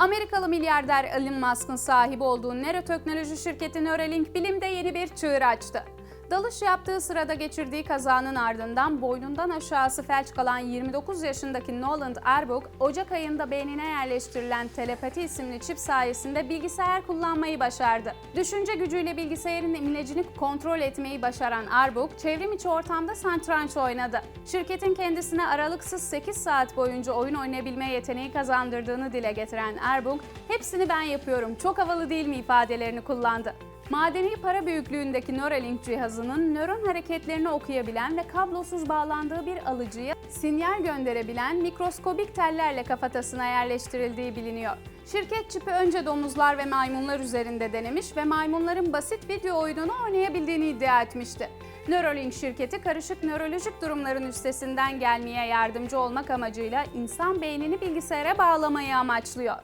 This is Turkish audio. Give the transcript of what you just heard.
Amerikalı milyarder Elon Musk'ın sahibi olduğu nöroteknoloji şirketi Neuralink bilimde yeni bir çığır açtı. Dalış yaptığı sırada geçirdiği kazanın ardından boynundan aşağısı felç kalan 29 yaşındaki Nolan Arbuk, Ocak ayında beynine yerleştirilen telepati isimli çip sayesinde bilgisayar kullanmayı başardı. Düşünce gücüyle bilgisayarın imlecini kontrol etmeyi başaran Arbuk, çevrim içi ortamda satranç oynadı. Şirketin kendisine aralıksız 8 saat boyunca oyun oynayabilme yeteneği kazandırdığını dile getiren Arbuk, hepsini ben yapıyorum, çok havalı değil mi ifadelerini kullandı. Madeni para büyüklüğündeki Neuralink cihazının nöron hareketlerini okuyabilen ve kablosuz bağlandığı bir alıcıya sinyal gönderebilen mikroskobik tellerle kafatasına yerleştirildiği biliniyor. Şirket çipi önce domuzlar ve maymunlar üzerinde denemiş ve maymunların basit video oyununu oynayabildiğini iddia etmişti. Neuralink şirketi karışık nörolojik durumların üstesinden gelmeye yardımcı olmak amacıyla insan beynini bilgisayara bağlamayı amaçlıyor.